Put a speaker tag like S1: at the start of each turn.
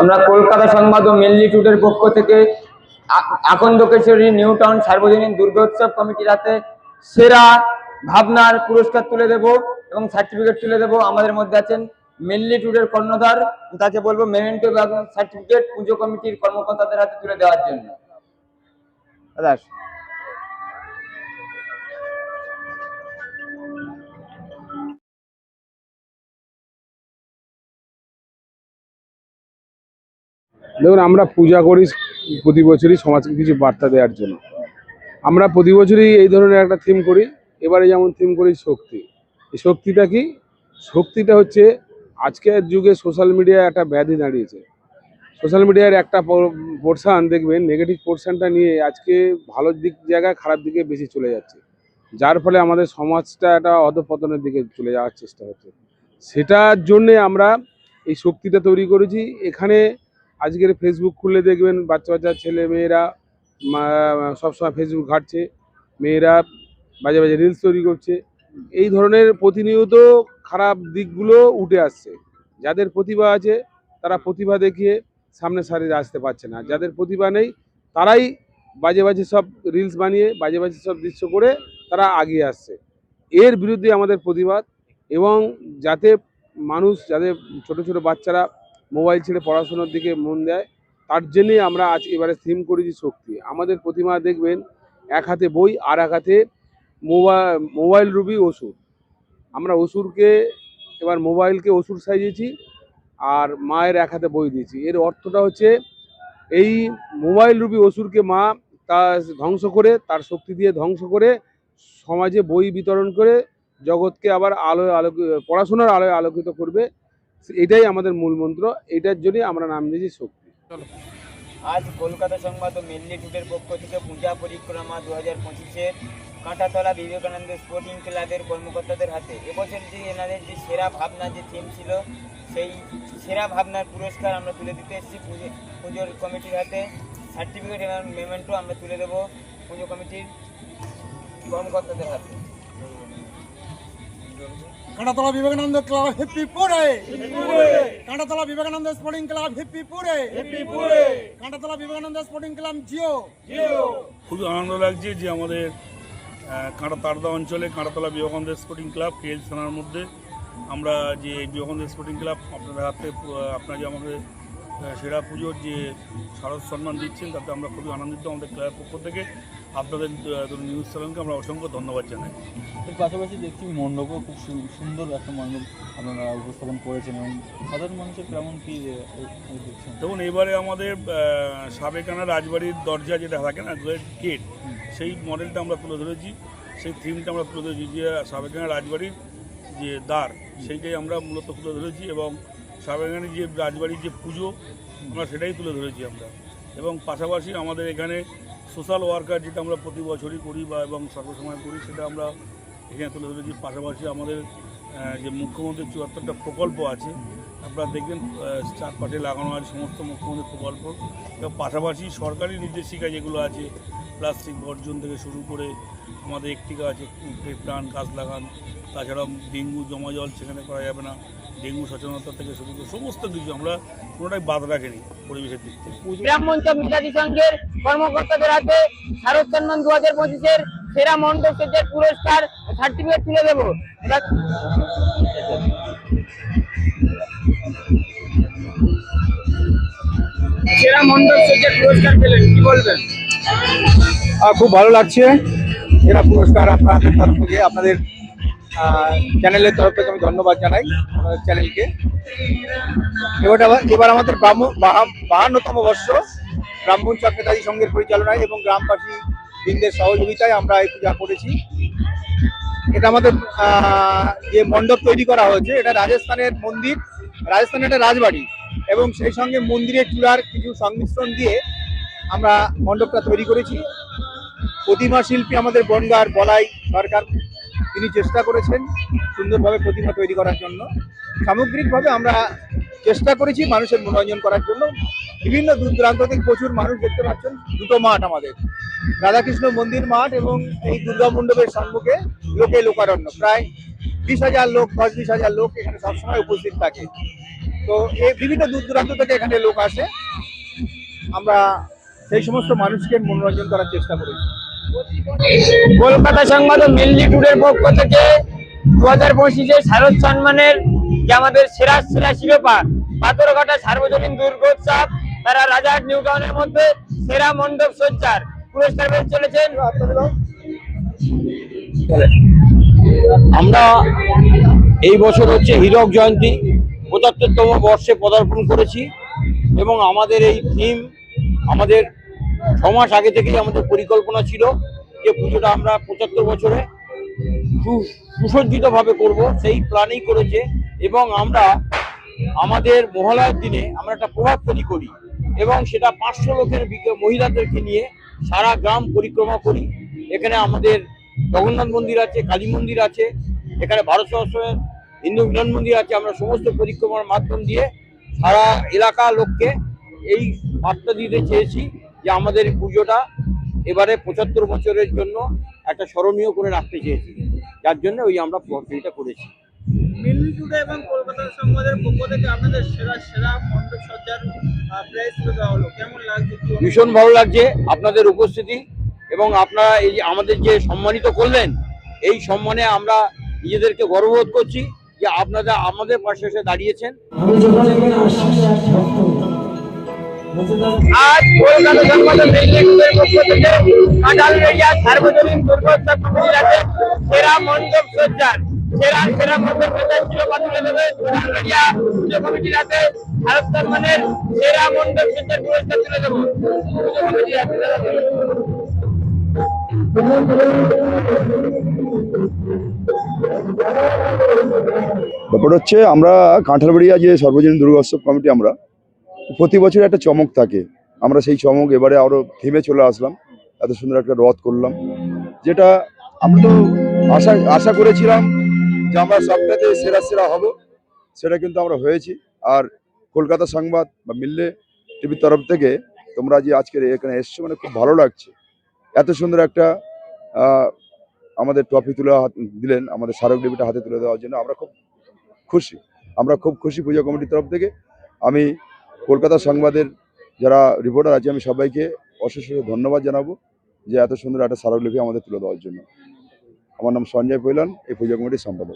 S1: আমরা কলকাতা সংবাদ ও মেনলি টুডের পক্ষ থেকে আকন্দকেশ্বরী নিউ টাউন সার্বজনীন দুর্গোৎসব কমিটির হাতে সেরা ভাবনার পুরস্কার তুলে দেব এবং সার্টিফিকেট তুলে দেব। আমাদের মধ্যে আছেন মেনলি টুডের কর্ণধার, তাকে বলব মেমেন্টো সার্টিফিকেট পুজো কমিটির কর্মকর্তাদের হাতে তুলে দেওয়ার জন্য। দাদা
S2: দেখুন, আমরা পূজা করি প্রতি বছরই সমাজকে কিছু বার্তা দেওয়ার জন্য। আমরা প্রতি বছরই এই ধরনের একটা থিম করি। এবারে যেমন থিম করি শক্তি। এই শক্তিটা কি? শক্তিটা হচ্ছে আজকের যুগে সোশ্যাল মিডিয়ায় একটা ব্যাধি দাঁড়িয়েছে। সোশ্যাল মিডিয়ার একটা পোর্শান দেখবেন নেগেটিভ পোর্শানটা নিয়ে আজকে ভালো দিক জায়গায় খারাপ দিকে বেশি চলে যাচ্ছে। যার ফলে আমাদের সমাজটা একটা অধপতনের দিকে চলে যাওয়ার চেষ্টা হচ্ছে। সেটার জন্যে আমরা এই শক্তিটা তৈরি করেছি। এখানে আজকের ফেসবুক খুললে দেখবেন বাচ্চা বাচ্চা, ছেলে মেয়েরা সবসময় ফেসবুক ঘাটছে। মেয়েরা বাজে বাজে রিলস তৈরি করছে। এই ধরনের প্রতিনিয়ত খারাপ দিকগুলো উঠে আসছে। যাদের প্রতিভা আছে, তারা প্রতিভা দেখিয়ে সামনে সারিয়ে আসতে পারছে না। যাদের প্রতিভা নেই, তারাই বাজে বাজে সব রিলস বানিয়ে, বাজে বাজে সব দৃশ্য করে তারা আগিয়ে আসছে। এর বিরুদ্ধে আমাদের প্রতিবাদ এবং যাতে মানুষ যাতে ছোট ছোট বাচ্চারা মোবাইল ছেড়ে পড়াশোনার দিকে মন দেয়, তার জন্যই আমরা আজ এবারে থিম করেছি শক্তি। আমাদের প্রতিমা দেখবেন এক হাতে বই আর এক হাতে মোবাইল মোবাইল রুবি অসুর। আমরা অসুরকে, এবার মোবাইলকে অসুর সাজিয়েছি আর মায়ের এক হাতে বই দিয়েছি। এর অর্থটা হচ্ছে এই মোবাইল রুবি অসুরকে মা তা ধ্বংস করে, তার শক্তি দিয়ে ধ্বংস করে সমাজে বই বিতরণ করে, জগৎকে আবার আলোয় আলোক, পড়াশোনার আলোয় আলোকিত করবে। এটাই আমাদের মূল মন্ত্র এটার জন্যই আমরা নাম দিয়েছি শক্তি।
S1: আজ কলকাতা সংবাদ ও মেনলি টুডের পক্ষ থেকে পূজা পরিক্রমা দু হাজার পঁচিশের কাঁটাতলা বিবেকানন্দ স্পোর্টিং ক্লাবের কর্মকর্তাদের হাতে। এবছর যে এনাদের যে সেরা ভাবনা যে থিম ছিল সেই সেরা ভাবনার পুরস্কার আমরা তুলে দিতে এসেছি। পুজো পুজোর কমিটির হাতে সার্টিফিকেট এবং মেমেন্টও আমরা তুলে দেবো পুজো কমিটির কর্মকর্তাদের হাতে।
S3: কাঁটাতলা বিবেকানন্দ ক্লাব হিপ্পিপুরে কাঁটাতলা বিবেকানন্দ স্পোর্টিং ক্লাব হিপ্পিপুরে কাঁটাতলা বিবেকানন্দ স্পোর্টিং ক্লাব জিও।
S4: খুবই আনন্দ লাগছে যে আমাদের কাঁটা তারদা অঞ্চলে Kantatala Vivekananda sporting club K L থানার মধ্যে আমরা যে বিবেকানন্দ স্পোর্টিং ক্লাব আপনাদের হাতে আপনারা যে আমাদের সেরা পুজোর যে শারদ সম্মান দিচ্ছেন তাতে আমরা খুবই আনন্দিত আমাদের ক্লাবের পক্ষ থেকে। আপনাদের নিউজ চ্যানেলকে আমরা অসংখ্য ধন্যবাদ জানাই।
S5: এর পাশাপাশি দেখছি মণ্ডপও খুব সুন্দর একটা মণ্ডপ আপনারা উপস্থাপন করেছেন এবং সাধারণ মানুষের কেমন কি
S4: দেখুন এবারে আমাদের সাবেকানা রাজবাড়ির দরজা যেটা থাকে না গেট সেই মডেলটা আমরা তুলে ধরেছি। সেই থিমটা আমরা তুলে ধরেছি যে সাবেকানা রাজবাড়ির যে দ্বার সেইটাই আমরা মূলত তুলে ধরেছি এবং সাবেকানের যে রাজবাড়ির যে পুজো আমরা সেটাই তুলে ধরেছি আমরা। এবং পাশাপাশি আমাদের এখানে সোশ্যাল ওয়ার্কার যেটা আমরা প্রতি বছরই করি বা এবং সর্বসময় করি, সেটা আমরা এখানে তুলে ধরেছি। পাশাপাশি আমাদের যে মুখ্যমন্ত্রীর চুয়াত্তরটা প্রকল্প আছে, আপনারা দেখবেন চারপাশে লাগানো আছে সমস্ত মুখ্যমন্ত্রী প্রকল্প। এবং পাশাপাশি সরকারি নির্দেশিকা যেগুলো আছে প্লাস্টিক বর্জন থেকে শুরু করে আমাদের একটিকা আছে প্রাণ গাছ লাগান। তাছাড়াও ডেঙ্গু, জমা জল সেখানে করা যাবে না। ডেঙ্গু সচেতনতা থেকে শুরু করে সমস্ত কিছু আমরা কোনোটাই বাদ রাখিনি পরিবেশের দিক থেকে।
S1: সংঘের কর্মকর্তাদের হাতে শারদ দু হাজার পঁচিশের সেরা মণ্ডপ সজ্জার পুরস্কার সার্টিফিকেট তুলে দেবো। সেরা সজ্জার পুরস্কার পেলেন, কি বলবেন?
S6: খুব ভালো লাগছে। এরা পুরস্কার আপনাদের তরফ থেকে, আপনাদের চ্যানেলের তরফ থেকে আমি ধন্যবাদ জানাই আমাদের চ্যানেলকে এবার এবার আমাদের ব্রাহ্মণ বাহান্নতম বর্ষ, ব্রাহ্মণ চক্রধারী সংঘের পরিচালনায় এবং গ্রামবাসী বৃন্দের সহযোগিতায় আমরা এই পূজা করেছি। এটা আমাদের যে মণ্ডপ তৈরি করা হয়েছে, এটা রাজস্থানের মন্দির, রাজস্থানের একটা রাজবাড়ি এবং সেই সঙ্গে মন্দিরের চূড়ার কিছু সংমিশ্রণ দিয়ে আমরা মণ্ডপটা তৈরি করেছি। প্রতিমা শিল্পী আমাদের বনগার বলাই সরকার, তিনি চেষ্টা করেছেন সুন্দরভাবে প্রতিমা তৈরি করার জন্য। সামগ্রিকভাবে আমরা চেষ্টা করেছি মানুষের মনোরঞ্জন করার জন্য। বিভিন্ন দূর দূরান্ত থেকে প্রচুর মানুষ দেখতে পাচ্ছেন, দুটো মাঠ আমাদের। রাধাকৃষ্ণ মন্দির মাঠ এবং এই দুর্গা মণ্ডপের সম্মুখে লোকে লোকারণ্য। প্রায় বিশ হাজার লোক, দশ বিশ হাজার লোক এখানে সবসময় উপস্থিত থাকে। তো এই বিভিন্ন দূর দূরান্ত থেকে এখানে লোক আসে। আমরা সেই সমস্ত মানুষকে মনোরঞ্জন করার চেষ্টা করেছি।
S1: কলকাতা সংবাদ ও মেনলি ট্যুরের পক্ষ থেকে দু হাজার পঁচিশে শারদ সম্মানের যে আমাদের সেরা সেরা শিরোপা, পাথরঘাটা সার্বজনীন দুর্গোৎসব, তারা রাজার নিউ টাউনের মধ্যে সেরা মণ্ডপ সজ্জার পুরস্কার পেয়ে চলেছেন।
S7: আমরা এই বছর হচ্ছে হীরক জয়ন্তী, পঁচাত্তরতম বর্ষে পদার্পণ করেছি এবং আমাদের এই থিম আমাদের ছ মাস আগে থেকেই আমাদের পরিকল্পনা ছিল যে পুজোটা আমরা পঁচাত্তর বছরে সুসজ্জিতভাবে করব। সেই প্ল্যানেই করেছে এবং আমরা আমাদের মহালয়ার দিনে আমরা একটা প্রভাব তৈরি করি এবং সেটা পাঁচশো লোকের মহিলাদেরকে নিয়ে সারা গ্রাম পরিক্রমা করি। এখানে আমাদের জগন্নাথ মন্দির আছে, কালী মন্দির আছে, এখানে ভারত সহস্রের হিন্দু মিলন মন্দির আছে। আমরা সমস্ত পরিক্রমার মাধ্যম দিয়ে সারা এলাকা লোককে এই বার্তা দিতে চেয়েছি। যে আমাদের এই পুজোটা এবারে পঁচাত্তর বছরের জন্য একটা স্মরণীয় করে রাখতে চেয়েছি। যার জন্য ওই আমরা এটা করেছি।
S8: এবং কলকাতা সংবাদের পক্ষ থেকে আপনাদের সেরা সেরা মণ্ডপ সজ্জার প্রাইজ তুলে দেওয়া হলো। কেমন লাগছে?
S7: ভীষণ ভালো লাগছে আপনাদের উপস্থিতি এবং আপনারা এই যে আমাদের যে সম্মানিত করলেন এই সম্মানে আমরা নিজেদেরকে গর্ববোধ করছি যে আপনারা আমাদের পাশে এসে দাঁড়িয়েছেন।
S9: ব্যাপার হচ্ছে আমরা কাঁঠালবাড়িয়া যে সর্বজনীন দুর্গোৎসব কমিটি আমরা প্রতি বছর একটা চমক থাকে। আমরা সেই চমক এবারে আরও থিমে চলে আসলাম। এত সুন্দর একটা রথ করলাম। যেটা আমরা তো আশা আশা করেছিলাম যে আমরা সবটাতে সেরা সেরা হব। সেটা কিন্তু আমরা হয়েছি। আর কলকাতা সংবাদ বা মিললে টিভির তরফ থেকে তোমরা যে আজকের এখানে এসছো মানে খুব ভালো লাগছে। এত সুন্দর একটা আমাদের ট্রফি তুলে দিলেন, আমাদের স্মারক ডিবিটা হাতে তুলে দেওয়ার জন্য আমরা খুব খুশি। আমরা খুব খুশি পুজো কমিটির তরফ থেকে। আমি কলকাতা সংবাদের যারা রিপোর্টার আছে, আমি সবাইকে অশেষ ধন্যবাদ জানাব যে এত সুন্দর একটা স্মারকলিপি আমাদের তুলে দেওয়ার জন্য। আমার নাম সঞ্জয় পৈলান এই পুজো কমিটির সম্পাদক।